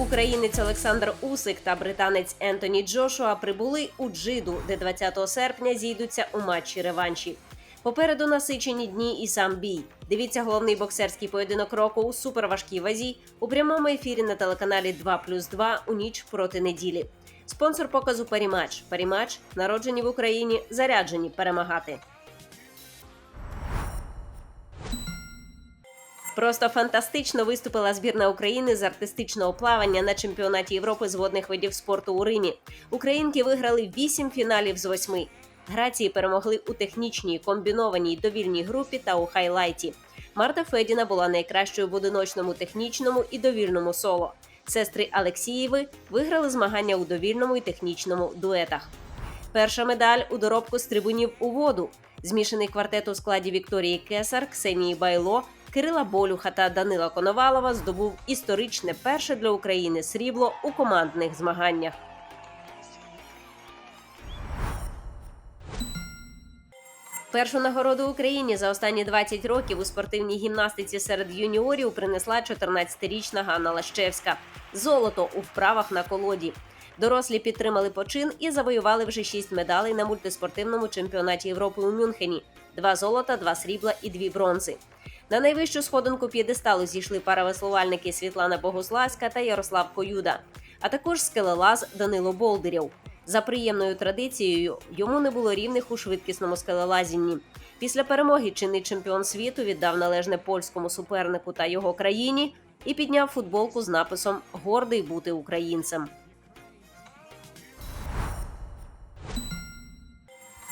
Українець Олександр Усик та британець Ентоні Джошуа прибули у Джиду, де 20 серпня зійдуться у матчі реванші. Попереду насичені дні і сам бій. Дивіться головний боксерський поєдинок року у суперважкій вазі у прямому ефірі на телеканалі 2+,2 у ніч проти неділі. Спонсор показу Парімач. Парімач народжені в Україні, заряджені перемагати. Просто фантастично виступила збірна України з артистичного плавання на чемпіонаті Європи з водних видів спорту у Римі. Українки виграли 8 фіналів з 8. Грації перемогли у технічній, комбінованій довільній групі та у хайлайті. Марта Федіна була найкращою в одиночному технічному і довільному соло. Сестри Алексієви виграли змагання у довільному і технічному дуетах. Перша медаль у доробку з трибунів у воду. Змішаний квартет у складі Вікторії Кесар, Ксенії Байло, Кирила Болюха та Данила Коновалова здобув історичне перше для України срібло у командних змаганнях. Першу нагороду Україні за останні 20 років у спортивній гімнастиці серед юніорів принесла 14-річна Ганна Лащевська. Золото у вправах на колоді. Дорослі підтримали почин і завоювали вже шість медалей на мультиспортивному чемпіонаті Європи у Мюнхені: два золота, два срібла і дві бронзи. На найвищу сходинку п'єдесталу зійшли паравеслувальники Світлана Богославська та Ярослав Коюда, а також скелелаз Данило Болдирєв. За приємною традицією йому не було рівних у швидкісному скелелазінні. Після перемоги чинний чемпіон світу віддав належне польському супернику та його країні і підняв футболку з написом Гордий бути українцем.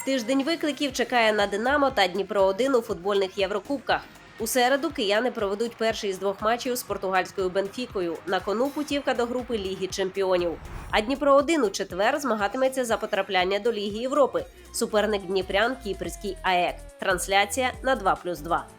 Тиждень викликів чекає на Динамо та Дніпро 1 у футбольних Єврокубках. У середу кияни проведуть перший із двох матчів з португальською Бенфікою. На кону путівка до групи Ліги Чемпіонів. А Дніпро 1 у четвер змагатиметься за потрапляння до Ліги Європи. Суперник Дніпрян Кіпрський АЕК. Трансляція на 2+,2.